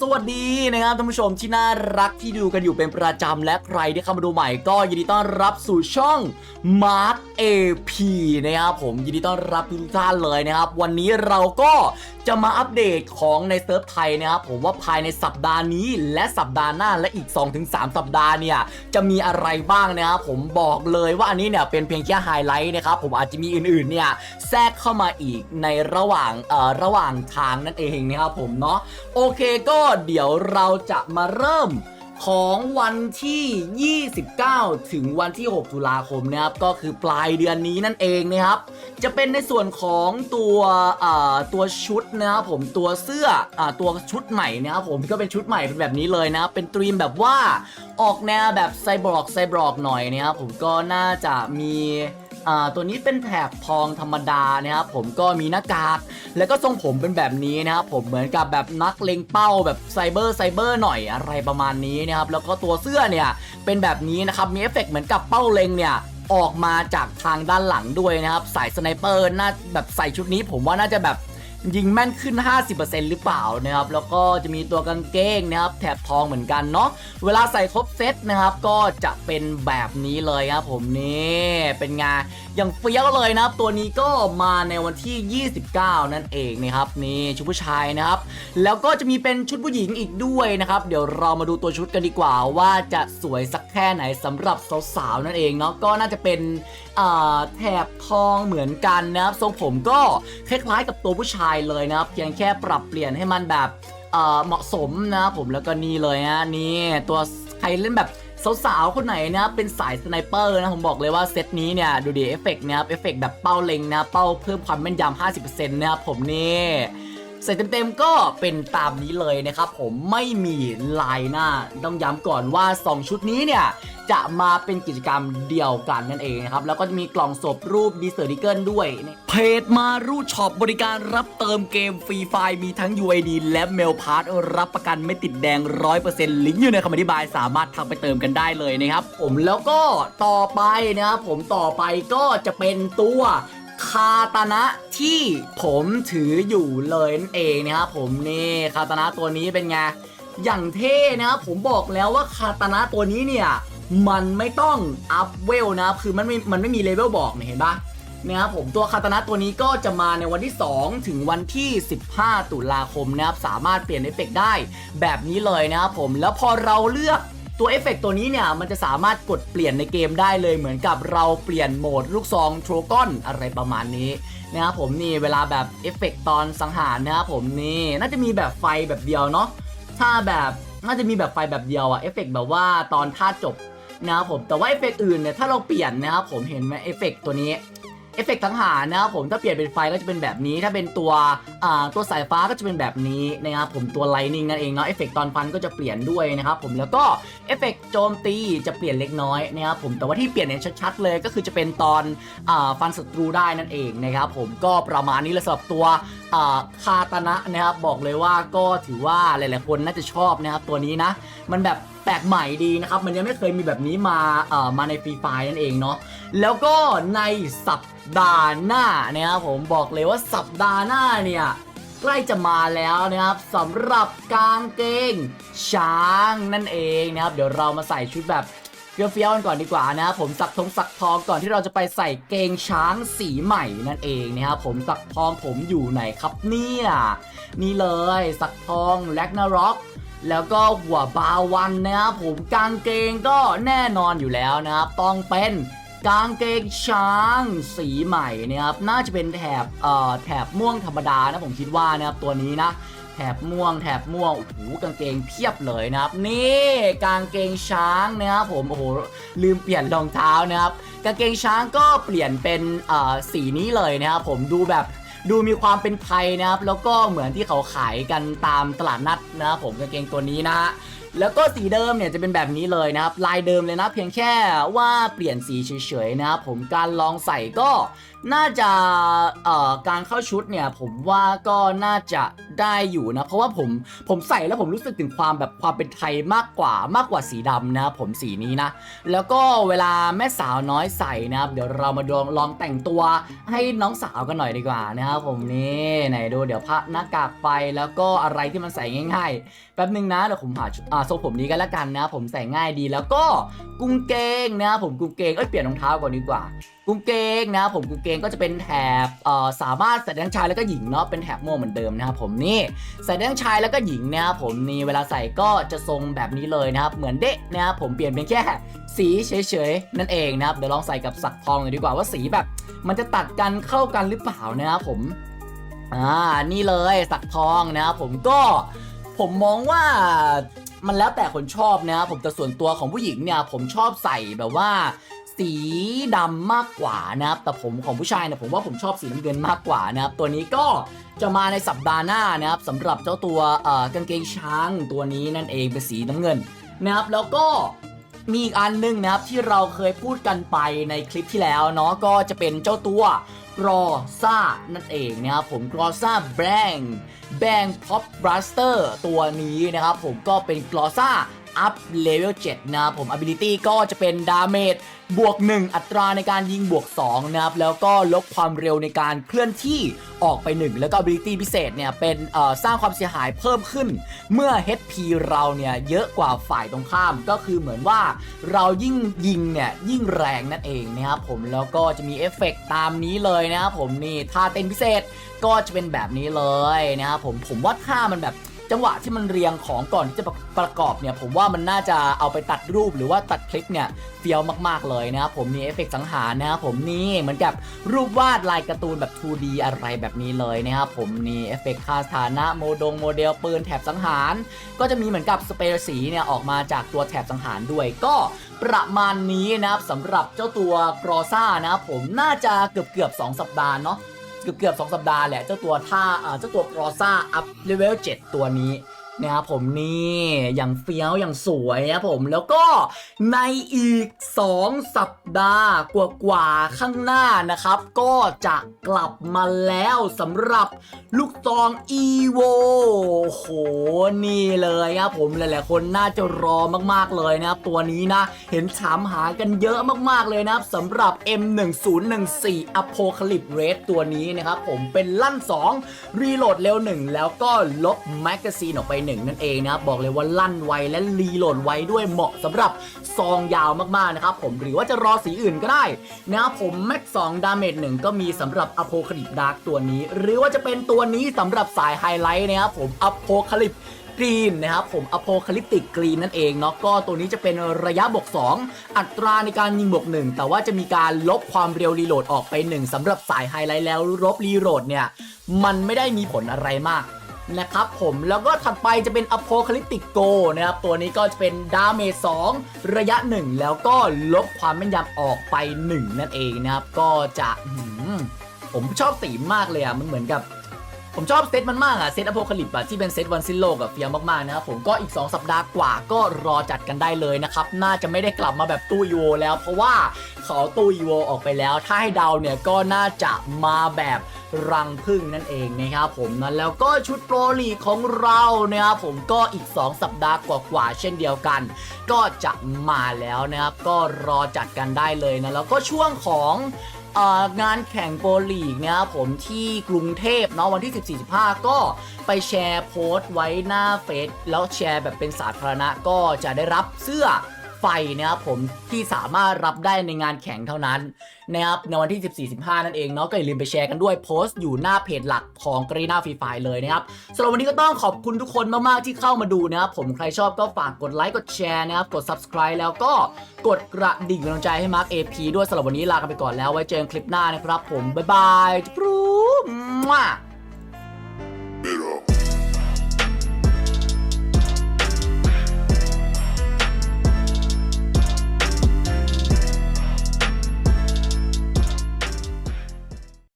สวัสดีนะครับท่านผู้ชมที่น่ารักที่ดูกันอยู่เป็นประจำและใครที่เข้ามาดูใหม่ก็ยินดีต้อนรับสู่ช่อง Mark AP นะครับผมยินดีต้อนรับทุกท่านเลยนะครับ วันนี้เราก็จะมาอัปเดตของในเซิร์ฟไทยนะครับผมว่าภายในสัปดาห์นี้และสัปดาห์หน้าและอีก 2-3 สัปดาห์เนี่ยจะมีอะไรบ้างนะครับผมบอกเลยว่าอันนี้เนี่ยเป็นเพียงแค่ไฮไลท์นะครับผมอาจจะมีอื่นๆเนี่ยแทรกเข้ามาอีกในระหว่างเอ่อระหว่างทางนั่นเองนะครับผมเนาะโอเคก็็เดี๋ยวเราจะมาเริ่มของวันที่ 29 ถึงวันที่ 6 ตุลาคมนะครับ ก็คือปลายเดือนนี้นั่นเองนะครับ จะเป็นในส่วนของตัวอ่าตัวชุดนะครับผมตัวเสื้ออ่าตัวชุดใหม่นะครับผมก็เป็นชุดใหม่เป็นแบบนี้เลยนะครับเป็นตรีมแบบว่าออกแนวแบบไซบอร์กไซบอร์กหน่อยนะครับผมก็น่าจะมี อ่าตัวนี้เป็นแถบทองธรรมดานะครับผมก็มีหน้ากากแล้วก็ทรงผมเป็นแบบนี้นะครับผมเหมือนกับแบบนักเลงเป้าแบบไซเบอร์ไซเบอร์หน่อยอะไรประมาณนี้นะครับแล้วก็ตัวเสื้อเนี่ยเป็นแบบนี้นะครับมีเอฟเฟกต์เหมือนกับเป้าเลงเนี่ยออกมาจากทางด้านหลังด้วยนะครับสายสไนเปอร์น่าแบบใส่ชุดนี้ผมว่าน่าจะแบบ ยิงแม่นขึ้น 50%หรือเปล่านะครับแล้วก็จะมีตัวกางเกงนะครับแถบทองเหมือนกันเนาะเวลาใส่ครบเซตนะครับก็จะเป็นแบบนี้เลยครับผมนี่เป็นไงอย่างเฟี้ยวเลยนะครับ ตัวนี้ก็มาในวันที่ 29 นั่นเองนะครับนี่ชุดผู้ชายนะครับ แล้วก็จะมีเป็นชุดผู้หญิงอีกด้วยนะครับ เดี๋ยวเรามาดูตัวชุดกันดีกว่าว่าจะสวยสักแค่ไหนสำหรับสาวๆนั่นเองเนาะก็น่าจะเป็นแถบทองเหมือนกันนะครับทรงผมก็คล้ายๆกับตัวผู้ชายเลยนะครับเพียงแค่ปรับเปลี่ยนให้มันแบบเหมาะสมนะครับผมแล้วก็นี่เลยฮะนี่ตัวใครเล่นแบบสาวๆ คนไหนนะเป็นสายสไนเปอร์นะผมบอกเลยว่าเซตนี้เนี่ยดูดีเอฟเฟกต์นะครับเอฟเฟกต์แบบเป้าเล็งนะเป้าเพิ่มความแม่นยำ50%นะครับผมนี่ ใส่เต็มๆก็เป็นตามนี้เลยนะครับผมไม่มีลายหน้าต้องย้ำก่อนว่า 2 ชุดนี้เนี่ยจะมาเป็นกิจกรรมเดียวกันนั่นเองนะครับ แล้วก็จะมีกล่องศพรูปดีเซอร์ดิเกิลด้วยเพจมารูช็อปบริการรับเติมเกมฟรีไฟล์มีทั้ง UID และเมลพาร์ทรับประกันไม่ติดแดง 100%ลิงก์อยู่ในคำอธิบายสามารถทักไปเติมกันได้เลยนะครับ ผมแล้วก็ต่อไปนะครับผมต่อไปก็จะเป็นตัว คาตานะที่ผมถืออยู่เลยนั่นเองนะครับผมนี่คาตานะตัวนี้เป็นไงอย่างเท่นะครับผมบอกแล้วว่าคาตานะตัวนี้เนี่ยมันไม่ต้องอัพเวลนะครับคือมันไม่มันไม่มีเลเวลบอกเห็นปะนะครับผมตัวคาตานะตัวนี้ก็จะมาในวันที่ 2 ถึงวันที่ 15 ตุลาคมนะครับสามารถเปลี่ยนเอฟเฟกต์ได้แบบนี้เลยนะครับผมแล้วพอเราเลือก ตัวเอฟเฟกต์ตัวนี้เนี่ย มันจะสามารถกดเปลี่ยนในเกมได้เลยเหมือนกับเราเปลี่ยนโหมดลูกซองโทรกอนอะไรประมาณนี้นะครับผมนี่เวลาแบบเอฟเฟกต์ตอนสังหารนะครับผมนี่น่าจะมีแบบไฟแบบเดียวเนาะถ้าแบบน่าจะมีแบบไฟแบบเดียวอะเอฟเฟกต์แบบว่าตอนท่าจบนะครับผมแต่ว่าเอฟเฟกต์อื่นเนี่ยถ้าเราเปลี่ยนนะครับผมเห็นไหมเอฟเฟกต์ตัวนี้ เอฟเฟกต์ทั้งหารนะครับผมถ้าเปลี่ยนเป็นไฟก็จะเป็นแบบนี้ถ้าเป็นตัวตัวสายฟ้าก็จะเป็นแบบนี้นะครับผมตัวไลนิ่งนั่นเองเนาะเอฟเฟกต์ตอนฟันก็จะเปลี่ยนด้วยนะครับผมแล้วก็เอฟเฟกต์โจมตีจะเปลี่ยนเล็กน้อยนะครับผมแต่ว่าที่เปลี่ยนเนี่ยชัดๆเลยก็คือจะเป็นตอนอฟันศัตรูได้นั่นเองนะครับผมก็ประมาณนี้เลยสำหรับตัวคาตานะนะครับบอกเลยว่าก็ถือว่าหลายๆคนน่าจะชอบนะครับตัวนี้นะ มันแบบแปลกใหม่ดีนะครับ มันยังไม่เคยมีแบบนี้มาเอ่อมาในฟรีไฟนั่นเองเนาะแล้วก็ในสัป ดาห์หน้านะครับผมบอกเลยว่าสัปดาห์หน้าเนี่ยใกล้จะมาแล้วนะครับสำหรับกางเกงช้างนั่นเองนะครับ เดี๋ยวเรามาใส่ชุดแบบเฟี้ยวๆกันก่อนดีกว่านะครับผมสักทงสักทองก่อนที่เราจะไปใส่เกงช้างสีใหม่นั่นเองนะครับผมสักทองผมอยู่ไหนครับเนี่ยนี่เลยสักทองแลกนาร็อกแล้วก็หัวบาวันนะครับผมกางเกงก็แน่นอนอยู่แล้วนะครับต้องเป็น กางเกงช้างสีใหม่นะครับน่าจะเป็นแถบเอ่อแถบม่วงธรรมดานะผมคิดว่านะครับตัวนี้นะแถบม่วงแถบม่วงโอ้โหกางเกงเพียบเลยนะครับ นี่กางเกงช้างนะครับผมโอ้โหลืมเปลี่ยนรองเท้านะครับ กางเกงช้างก็เปลี่ยนเป็นเอ่อสีนี้เลยนะครับผมดูแบบดูมีความเป็นไทยนะครับ แล้วก็เหมือนที่เขาขายกันตามตลาดนัดนะครับผมกางเกงตัวนี้นะฮะ แล้วก็สีเดิมเนี่ยจะเป็นแบบนี้เลยนะครับ ลายเดิมเลยนะเพียงแค่ว่าเปลี่ยนสีเฉยๆนะครับผมการลองใส่ก็น่าจะเอ่อการเข้าชุดเนี่ยผมว่าก็น่าจะได้อยู่นะ เพราะว่าผมผมใส่แล้วผมรู้สึกถึงความแบบความเป็นไทยมากกว่ามากกว่าสีดำนะผมสีนี้นะ แล้วก็เวลาแม่สาวน้อยใส่นะครับ เดี๋ยวเรามาลองลองแต่งตัวให้น้องสาวกันหน่อยดีกว่านะครับผมนี่ไหนดูเดี๋ยวพะหน้ากากไปแล้วก็อะไรที่มันใส่ง่าย ๆ แป๊บนึงนะเดี๋ยวผมหาชุดอ่าทรงผมนี้กันละกันนะ ผมใส่ง่ายดีแล้วก็กุ้งเกงนะ ผมกุ้งเกงเอ้ยเปลี่ยนรองเท้าก่อนดีกว่า กุ้งเกงนะ ผมกุ้งเกงก็จะเป็นแถบเอ่อสามารถใส่ทั้งชายแล้วก็หญิงเนาะเป็นแถบม่วงเหมือนเดิมนะครับผมนี่ใส่ทั้งชายแล้วก็หญิงนะครับผมนี่เวลาใส่ก็จะทรงแบบนี้เลยนะครับ เหมือนเดะนะครับผมเปลี่ยนเป็นแค่สีเฉยๆนั่นเองนะครับเดี๋ยวลองใส่กับสักทองหน่อยดีกว่าว่าสีแบบ มันจะตัดกันเข้ากันหรือเปล่านะครับผมอ่านี่เลยสักทองนะครับผมก็ผมมองว่า มันแล้วแต่คนชอบนะครับผมแต่ส่วนตัวของผู้หญิงเนี่ยผมชอบใส่แบบว่า สีดำมากกว่านะครับแต่ผมของผู้ชายเนี่ยผมว่าผมชอบสีน้ำเงินมากกว่านะครับตัวนี้ก็จะมาในสัปดาห์หน้านะครับสำหรับเจ้าตัวเอ่อกางเกงช้างตัวนี้นั่นเองเป็นสีน้ำเงินนะครับแล้วก็มีอีกอันหนึงนะครับที่เราเคยพูดกันไปในคลิปที่แล้วเนาะก็จะเป็นเจ้าตัว รอซ่านั่นเองนะครับผมกรอซ่าแบงแบงพ็อปบลัสเตอร์ตัวนี้นะครับผมก็เป็นกรอซ่า อัพเลเวล7นะครับผม ability ก็จะเป็นดาเมจบวก 1 อัตราในการยิงบวก2นะครับ แล้วก็ลดความเร็วในการเคลื่อนที่ออกไป 1 แล้วก็ ability พิเศษเนี่ยเป็นสร้างความเสียหายเพิ่มขึ้น เมื่อ HP เราเนี่ยเยอะกว่าฝ่ายตรงข้ามก็คือเหมือนว่าเรายิ่งยิงเนี่ยยิ่งแรงนั่นเองนะครับผมแล้วก็จะมีเอฟเฟกต์ตามนี้เลยนะครับผมนี่ท่าเต้นพิเศษก็จะเป็นแบบนี้เลยนะครับผมผมว่าท่ามันแบบ จังหวะที่มันเรียงของก่อนที่จะประกอบเนี่ยผมว่ามันน่าจะเอาไปตัดรูปหรือว่าตัดคลิปเนี่ยเฟี้ยวมากๆเลยนะครับผมมีเอฟเฟกต์สังหารนะครับผมนี่เหมือนกับรูปวาดลายการ์ตูนแบบ 2D อะไรแบบนี้เลยนะครับผมนี่เอฟเฟกต์ค่าสถานะโมดงโมเดลปืนแถบสังหาร ก็จะมีเหมือนกับสเปรย์สีเนี่ยออกมาจากตัวแถบสังหารด้วยก็ประมาณนี้นะครับสำหรับเจ้าตัวกรอซ่านะครับผมน่าจะเกือบเกือบ2สัปดาห์เนาะ เกือบเกือบๆ2สัปดาห์แหละ เจ้าตัวท่าอ่าเจ้าตัวกรอซ่าอัพเลเวล7ตัวนี้ นะครับผมนี่อย่างเฟี้ยวอย่างสวยนะครับผมแล้วก็ในอีก 2 สัปดาห์กว่าๆข้างหน้านะครับ ก็จะกลับมาแล้วสำหรับลูกซอง EVO โหนี่เลยครับผมหลายๆคนน่าจะรอมากๆเลยนะครับ ตัวนี้นะ เห็นถามหากันเยอะมากๆเลยนะครับสำหรับ M1014 Apocalypse Red ตัวนี้นะครับผมเป็นลั่น 2 รีโหลดเร็ว 1 แล้วก็ลบแมกกาซีนออกไป1 นั่นเองนะครับบอกเลยว่าลั่นไวและรีโหลดไวด้วยเหมาะสำหรับซองยาวมากๆนะครับผมหรือว่าจะรอสีอื่นก็ได้นะครับผมแม็ก2ดาเมจ1ก็มีสำหรับ Apocalypse Dark ตัวนี้ หรือว่าจะเป็นตัวนี้สำหรับสายไฮไลท์นะครับผม Apocalypse กรีนนะครับผมอโพคาลิปติกกรีนนั่นเองเนาะก็ตัวนี้จะเป็นระยะบวก2 อัตราในการยิงบวก1แต่ว่าจะมีการลบความเร็วรีโหลดออกไป 1สำหรับสายไฮไลท์แล้วลบรีโหลดเนี่ย มันไม่ได้มีผลอะไรมาก นะครับผมแล้วก็ถัดไปจะเป็น Apocalyptic Go นะครับตัวนี้ก็จะเป็นดาเมจ2ระยะ 1 แล้วก็ลบความแม่นยำออกไป 1 นั่นเองนะครับ ก็จะผมชอบสีมากเลยอะ มันเหมือนกับ ผมชอบเซตมันมากอะเซตอโพคาลิปอะที่เป็นเซตวันซินโลกับเฟียมากๆนะครับผมก็อีก 2 สัปดาห์กว่าก็รอจัดกันได้เลยนะครับ น่าจะไม่ได้กลับมาแบบตู้ยูโวแล้ว เพราะว่าเขาตู้ยูโวออกไปแล้ว ถ้าให้เดาเนี่ยก็น่าจะมาแบบรังพึ่งนั่นเองนะครับผมนะแล้วก็ชุดโปรลีของเรานะครับผมก็อีก 2 สัปดาห์กว่าๆเช่นเดียวกัน ก็จะมาแล้วนะครับก็รอจัดกันได้เลยนะแล้วก็ช่วงของ งานแข่งโปรลีกเนี่ยครับผมที่กรุงเทพเนาะวันที่ 14-15 ก็ไปแชร์โพสต์ไว้หน้าเฟซแล้วแชร์แบบเป็นสาธารณะก็จะได้รับเสื้อ นะครับผมที่สามารถรับได้ในงานแข่งเท่านั้นนะครับในวันที่ 14-15 นั่นเองเนาะก็อย่าลืมไปแชร์กันด้วยโพสต์อยู่หน้าเพจหลักของกรีนาฟรีไฟเลยนะครับสำหรับวันนี้ก็ต้องขอบคุณทุกคนมาก ๆ ที่เข้ามาดูนะครับผมใครชอบก็ฝากกดไลค์กดแชร์นะครับกด subscribe แล้วก็กดกระดิ่งกำลังใจให้มาร์ค AP ด้วยสำหรับวันนี้ลากันไปก่อนแล้วไว้เจอกันคลิปหน้านะครับผมบ๊ายบายจุ๊บ